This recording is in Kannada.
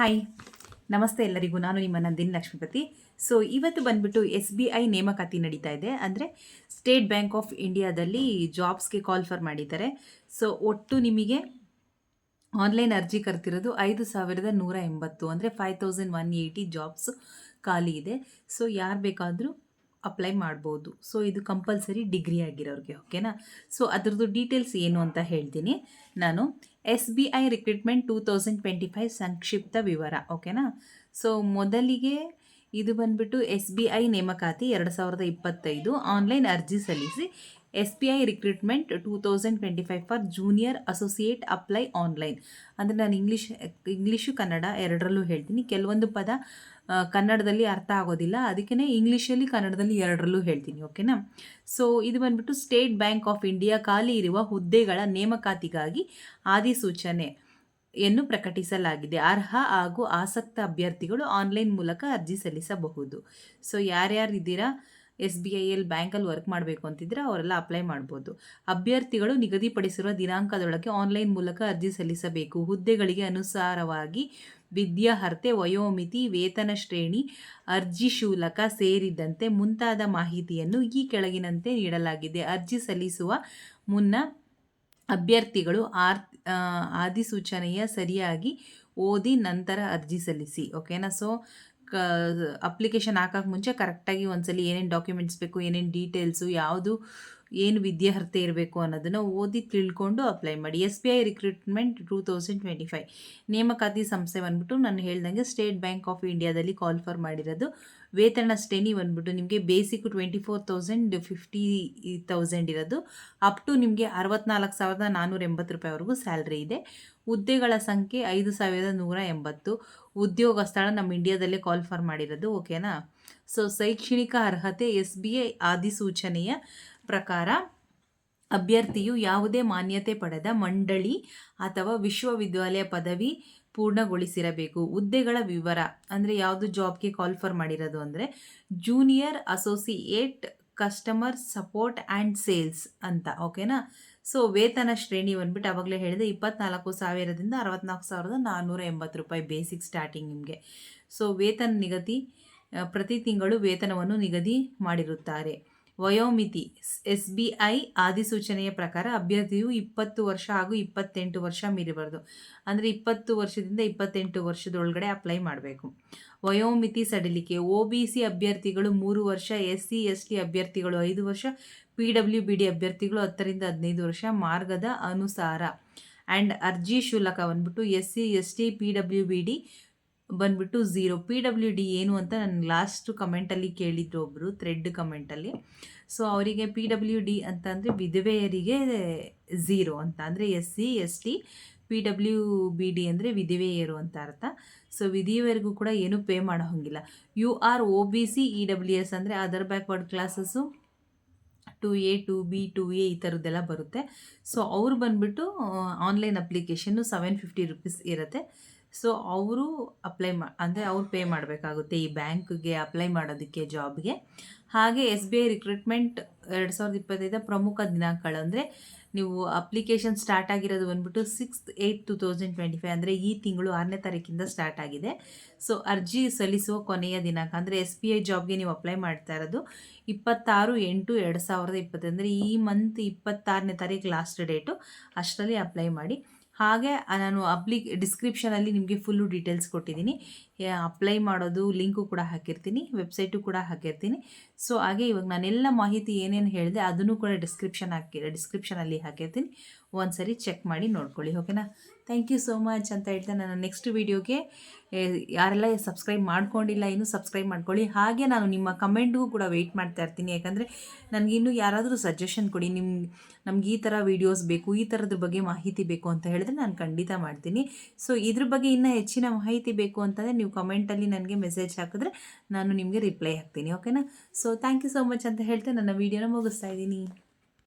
ಹಾಯ್ ನಮಸ್ತೆ ಎಲ್ಲರಿಗೂ. ನಾನು ನಿಮ್ಮ ನಂದಿನಿ ಲಕ್ಷ್ಮೀಪತಿ. ಸೊ ಇವತ್ತು ಬಂದ್ಬಿಟ್ಟು ಎಸ್ ಬಿ ಐ ನೇಮಕಾತಿ ನಡೀತಾ ಇದೆ. ಅಂದರೆ ಸ್ಟೇಟ್ ಬ್ಯಾಂಕ್ ಆಫ್ ಇಂಡಿಯಾದಲ್ಲಿ ಜಾಬ್ಸ್ಗೆ ಕಾಲ್ ಫರ್ ಮಾಡಿದ್ದಾರೆ. ಸೊ ಒಟ್ಟು ನಿಮಗೆ ಆನ್ಲೈನ್ ಅರ್ಜಿ ಕರ್ತಿರೋದು ಐದು ಸಾವಿರದ ನೂರ ಎಂಬತ್ತು. ಅಂದರೆ five thousand one eighty jobs ಖಾಲಿ ಇದೆ. ಸೊ ಯಾರು ಬೇಕಾದರೂ ಅಪ್ಲೈ ಮಾಡ್ಬೋದು. ಸೊ ಇದು ಕಂಪಲ್ಸರಿ ಡಿಗ್ರಿ ಆಗಿರೋರಿಗೆ ಓಕೆನಾ ಸೊ ಅದರದ್ದು ಡೀಟೇಲ್ಸ್ ಏನು ಅಂತ ಹೇಳ್ತೀನಿ. ನಾನು S B I recruitment two thousand twenty five ಸಂಕ್ಷಿಪ್ತ ವಿವರ ಓಕೆನಾ ಸೊ ಮೊದಲಿಗೆ ಇದು ಬಂದ್ಬಿಟ್ಟು ಎಸ್ ಬಿ ಐ ನೇಮಕಾತಿ ಎರಡು ಸಾವಿರದ ಇಪ್ಪತ್ತೈದು. ಆನ್ಲೈನ್ ಅರ್ಜಿ ಸಲ್ಲಿಸಿ. S B I recruitment two thousand twenty five for junior associate apply online. ಅಂದರೆ ನಾನು ಇಂಗ್ಲೀಷ್, ಇಂಗ್ಲೀಷು, ಕನ್ನಡ ಎರಡರಲ್ಲೂ ಹೇಳ್ತೀನಿ. ಕೆಲವೊಂದು ಪದ ಕನ್ನಡದಲ್ಲಿ ಅರ್ಥ ಆಗೋದಿಲ್ಲ. ಅದಕ್ಕೇ ಇಂಗ್ಲೀಷಲ್ಲಿ, ಕನ್ನಡದಲ್ಲಿ ಎರಡರಲ್ಲೂ ಹೇಳ್ತೀನಿ, ಓಕೆನಾ? ಸೊ ಇದು ಬಂದ್ಬಿಟ್ಟು ಸ್ಟೇಟ್ ಬ್ಯಾಂಕ್ ಆಫ್ ಇಂಡಿಯಾ ಖಾಲಿ ಇರುವ ಹುದ್ದೆಗಳ ನೇಮಕಾತಿಗಾಗಿ ಆದಿಸೂಚನೆ. ಯನ್ನು ಪ್ರಕಟಿಸಲಾಗಿದೆ. ಅರ್ಹ ಹಾಗೂ ಆಸಕ್ತ ಅಭ್ಯರ್ಥಿಗಳು ಆನ್ಲೈನ್ ಮೂಲಕ ಅರ್ಜಿ ಸಲ್ಲಿಸಬಹುದು. ಸೊ ಯಾರ್ಯಾರಿದ್ದೀರಾ ಎಸ್ ಬಿ ಐಯಲ್ಲಿ ಬ್ಯಾಂಕಲ್ಲಿ ವರ್ಕ್ ಮಾಡಬೇಕು ಅಂತಿದ್ರೆ ಅವರೆಲ್ಲ ಅಪ್ಲೈ ಮಾಡ್ಬೋದು. ಅಭ್ಯರ್ಥಿಗಳು ನಿಗದಿಪಡಿಸಿರುವ ದಿನಾಂಕದೊಳಗೆ ಆನ್ಲೈನ್ ಮೂಲಕ ಅರ್ಜಿ ಸಲ್ಲಿಸಬೇಕು. ಹುದ್ದೆಗಳಿಗೆ ಅನುಸಾರವಾಗಿ ವಿದ್ಯಾರ್ಹತೆ, ವಯೋಮಿತಿ, ವೇತನ ಶ್ರೇಣಿ, ಅರ್ಜಿ ಶುಲ್ಕ ಸೇರಿದಂತೆ ಮುಂತಾದ ಮಾಹಿತಿಯನ್ನು ಈ ಕೆಳಗಿನಂತೆ ನೀಡಲಾಗಿದೆ. ಅರ್ಜಿ ಸಲ್ಲಿಸುವ ಮುನ್ನ ಅಭ್ಯರ್ಥಿಗಳು ಆರ್ ಆದಿಸೂಚನೆಯ ಸರಿಯಾಗಿ ಓದಿ ನಂತರ ಅರ್ಜಿ ಸಲ್ಲಿಸಿ ಓಕೆನಾ ಸೊ ಕ ಅಪ್ಲಿಕೇಶನ್ ಹಾಕೋಕ್ಕೆ ಮುಂಚೆ ಕರೆಕ್ಟಾಗಿ ಒಂದ್ಸಲಿ ಏನೇನು ಡಾಕ್ಯುಮೆಂಟ್ಸ್ ಬೇಕು, ಏನೇನು ಡೀಟೇಲ್ಸು ಯಾವುದು ಏನು ವಿದ್ಯಾರ್ಹತೆ ಇರಬೇಕು ಅನ್ನೋದನ್ನು ಓದಿ ತಿಳ್ಕೊಂಡು ಅಪ್ಲೈ ಮಾಡಿ. S B I recruitment two thousand twenty five ನೇಮಕಾತಿ ಸಂಸ್ಥೆ ಬಂದ್ಬಿಟ್ಟು ನಾನು ಹೇಳ್ದಂಗೆ ಸ್ಟೇಟ್ ಬ್ಯಾಂಕ್ ಆಫ್ ಇಂಡಿಯಾದಲ್ಲಿ ಕಾಲ್ ಫಾರ್ ಮಾಡಿರೋದು. ವೇತನ ಶ್ರೇಣಿ ಬಂದ್ಬಿಟ್ಟು ನಿಮಗೆ basic twenty four thousand fifty thousand ಇರೋದು. ಅಪ್ ಟು ನಿಮಗೆ ಅರವತ್ನಾಲ್ಕು ಸಾವಿರದ ನಾನ್ನೂರ ಎಂಬತ್ತು ರೂಪಾಯಿವರೆಗೂ ಸ್ಯಾಲ್ರಿ ಇದೆ. ಹುದ್ದೆಗಳ ಸಂಖ್ಯೆ ಐದು ಸಾವಿರದ ನೂರ ಎಂಬತ್ತು. ಉದ್ಯೋಗ ಸ್ಥಳ ನಮ್ಮ ಇಂಡಿಯಾದಲ್ಲೇ ಕಾಲ್ ಫಾರ್ ಮಾಡಿರೋದು ಓಕೆನಾ ಸೊ ಶೈಕ್ಷಣಿಕ ಅರ್ಹತೆ ಎಸ್ ಬಿ ಐ ಆದಿಸೂಚನೆಯ ಪ್ರಕಾರ ಅಭ್ಯರ್ಥಿಯು ಯಾವುದೇ ಮಾನ್ಯತೆ ಪಡೆದ ಮಂಡಳಿ ಅಥವಾ ವಿಶ್ವವಿದ್ಯಾಲಯ ಪದವಿ ಪೂರ್ಣಗೊಳಿಸಿರಬೇಕು. ಹುದ್ದೆಗಳ ವಿವರ, ಅಂದರೆ ಯಾವುದು ಜಾಬ್ಗೆ ಕಾಲ್ ಫರ್ ಮಾಡಿರೋದು ಅಂದರೆ junior associate customer support and sales ಅಂತ ಓಕೆನಾ ಸೊ ವೇತನ ಶ್ರೇಣಿ ಬಂದ್ಬಿಟ್ಟು ಅವಾಗಲೇ ಹೇಳಿದೆ ಇಪ್ಪತ್ನಾಲ್ಕು ಸಾವಿರದಿಂದ ಅರವತ್ನಾಲ್ಕು ಸಾವಿರದ ನಾನ್ನೂರ ಎಂಬತ್ತು ರೂಪಾಯಿ ಬೇಸಿಕ್ ಸ್ಟಾರ್ಟಿಂಗ್ ನಿಮಗೆ. ಸೊ ವೇತನ ನಿಗದಿ, ಪ್ರತಿ ತಿಂಗಳು ವೇತನವನ್ನು ನಿಗದಿ ಮಾಡಿರುತ್ತಾರೆ. ವಯೋಮಿತಿ, ಎಸ್ ಬಿ ಐ ಅಧಿಸೂಚನೆಯ ಪ್ರಕಾರ ಅಭ್ಯರ್ಥಿಯು ಇಪ್ಪತ್ತು ವರ್ಷ ಹಾಗೂ ಇಪ್ಪತ್ತೆಂಟು ವರ್ಷ ಮೀರಿಬಾರ್ದು. ಅಂದರೆ ಇಪ್ಪತ್ತು ವರ್ಷದಿಂದ ಇಪ್ಪತ್ತೆಂಟು ವರ್ಷದೊಳಗಡೆ ಅಪ್ಲೈ ಮಾಡಬೇಕು. ವಯೋಮಿತಿ ಸಡಿಲಿಕೆ, ಒ ಬಿ ಸಿ ಅಭ್ಯರ್ಥಿಗಳು ಮೂರು ವರ್ಷ, ಎಸ್ ಸಿ, ಎಸ್ ಟಿ ಅಭ್ಯರ್ಥಿಗಳು ಐದು ವರ್ಷ, ಪಿ ಡಬ್ಲ್ಯೂ ಬಿ ಡಿ ಅಭ್ಯರ್ಥಿಗಳು ಹತ್ತರಿಂದ ಹದಿನೈದು ವರ್ಷ ಮಾರ್ಗದ ಅನುಸಾರ. ಆ್ಯಂಡ್ ಅರ್ಜಿ ಶುಲ್ಕ ಬಂದ್ಬಿಟ್ಟು S C, S T, P W B D ಬಂದ್ಬಿಟ್ಟು ಝೀರೋ. ಪಿ ಡಬ್ಲ್ಯೂ ಡಿ ಏನು ಅಂತ ನಾನು ಲಾಸ್ಟು ಕಮೆಂಟಲ್ಲಿ ಕೇಳಿದ್ರು ಒಬ್ಬರು ಥ್ರೆಡ್ ಕಮೆಂಟಲ್ಲಿ ಸೊ ಅವರಿಗೆ ಪಿ ಡಬ್ಲ್ಯೂ ಡಿ ಅಂತಂದರೆ ವಿಧವೆಯರಿಗೆ ಝೀರೋ ಅಂತ, ಅಂದರೆ S C, S T, P W B D ಅಂದರೆ ವಿಧವೆಯರು ಅಂತ ಅರ್ಥ. ಸೊ ವಿಧಿಯವರೆಗೂ ಕೂಡ ಏನು ಪೇ ಮಾಡೋ ಹಂಗಿಲ್ಲ. U R O B C E W S ಅಂದರೆ other backward classes two A two B two A ಈ ಥರದ್ದೆಲ್ಲ ಬರುತ್ತೆ. ಸೊ ಅವ್ರು ಬಂದುಬಿಟ್ಟು online application seven fifty rupees ಇರುತ್ತೆ. ಸೊ ಅವರು ಅಪ್ಲೈ ಮಾ, ಅಂದರೆ ಅವ್ರು ಪೇ ಮಾಡಬೇಕಾಗುತ್ತೆ ಈ ಬ್ಯಾಂಕ್ಗೆ ಅಪ್ಲೈ ಮಾಡೋದಕ್ಕೆ ಜಾಬ್ಗೆ ಹಾಗೆ ಎಸ್ ಬಿ ಐ ರಿಕ್ರೂಟ್ಮೆಂಟ್ ಎರಡು ಸಾವಿರದ ಇಪ್ಪತ್ತೈದ ಪ್ರಮುಖ ದಿನಾಂಕಗಳು ಅಂದರೆ ನೀವು ಅಪ್ಲಿಕೇಶನ್ ಸ್ಟಾರ್ಟ್ ಆಗಿರೋದು ಬಂದ್ಬಿಟ್ಟು sixth eight two thousand twenty five ಅಂದರೆ ಈ ತಿಂಗಳು ಆರನೇ ತಾರೀಕಿಂದ ಸ್ಟಾರ್ಟ್ ಆಗಿದೆ. ಸೊ ಅರ್ಜಿ ಸಲ್ಲಿಸುವ ಕೊನೆಯ ದಿನಾಂಕ ಅಂದರೆ ಎಸ್ ಬಿ ಐ ಜಾಬ್ಗೆ ನೀವು ಅಪ್ಲೈ ಮಾಡ್ತಾ ಇರೋದು ಇಪ್ಪತ್ತಾರು ಎಂಟು ಎರಡು ಸಾವಿರದ ಇಪ್ಪತ್ತೈದು ಅಂದರೆ ಈ ಮಂತ್ ಇಪ್ಪತ್ತಾರನೇ ತಾರೀಕು ಲಾಸ್ಟ್ ಡೇಟು ಅಷ್ಟರಲ್ಲಿ ಅಪ್ಲೈ ಮಾಡಿ. ಹಾಗೆ ನಾನು ಅಪ್ಲಿ ಡಿಸ್ಕ್ರಿಪ್ಷನಲ್ಲಿ ನಿಮಗೆ ಫುಲ್ಲು ಡೀಟೇಲ್ಸ್ ಕೊಟ್ಟಿದ್ದೀನಿ. ಅಪ್ಲೈ ಮಾಡೋದು ಲಿಂಕು ಕೂಡ ಹಾಕಿರ್ತೀನಿ ವೆಬ್ಸೈಟು ಕೂಡ ಹಾಕಿರ್ತೀನಿ. ಸೊ ಹಾಗೆ ಇವಾಗ ನಾನೆಲ್ಲ ಮಾಹಿತಿ ಏನೇನು ಹೇಳಿದೆ ಅದನ್ನು ಕೂಡ ಡಿಸ್ಕ್ರಿಪ್ಷನ್ ಹಾಕಿ ಡಿಸ್ಕ್ರಿಪ್ಷನಲ್ಲಿ ಹಾಕಿರ್ತೀನಿ. ಒಂದು ಸರಿ ಚೆಕ್ ಮಾಡಿ ನೋಡ್ಕೊಳ್ಳಿ ಓಕೆನಾ ಥ್ಯಾಂಕ್ ಯು ಸೋ ಮಚ್ ಅಂತ ಹೇಳ್ತಾ ನಾನು ನೆಕ್ಸ್ಟ್ ವೀಡಿಯೋಗೆ ಯಾರೆಲ್ಲ ಸಬ್ಸ್ಕ್ರೈಬ್ ಮಾಡ್ಕೊಂಡಿಲ್ಲ, ಇನ್ನೂ ಸಬ್ಸ್ಕ್ರೈಬ್ ಮಾಡ್ಕೊಳ್ಳಿ. ಹಾಗೆ ನಾನು ನಿಮ್ಮ ಕಮೆಂಟ್ಗೂ ಕೂಡ ವೆಯ್ಟ್ ಮಾಡ್ತಾ ಇರ್ತೀನಿ, ಯಾಕಂದರೆ ನನಗಿನ್ನೂ ಯಾರಾದರೂ ಸಜೆಷನ್ ಕೊಡಿ ನಿಮ್ಮ ನಮ್ಗೆ ಈ ಥರ ವೀಡಿಯೋಸ್ ಬೇಕು, ಈ ಥರದ ಬಗ್ಗೆ ಮಾಹಿತಿ ಬೇಕು ಅಂತ ಹೇಳಿದ್ರೆ ನಾನು ಖಂಡಿತ ಮಾಡ್ತೀನಿ. ಸೊ ಇದ್ರ ಬಗ್ಗೆ ಇನ್ನೂ ಹೆಚ್ಚಿನ ಮಾಹಿತಿ ಬೇಕು ಅಂತಂದರೆ ನೀವು ಕಮೆಂಟಲ್ಲಿ ನನಗೆ ಮೆಸೇಜ್ ಹಾಕಿದ್ರೆ ನಾನು ನಿಮಗೆ ರಿಪ್ಲೈ ಹಾಕ್ತೀನಿ ಓಕೆನಾ so thank you so much ಅಂತ ಹೇಳ್ತಾ ನನ್ನ ವೀಡಿಯೋನ ಮುಗಿಸ್ತಾ ಇದ್ದೀನಿ.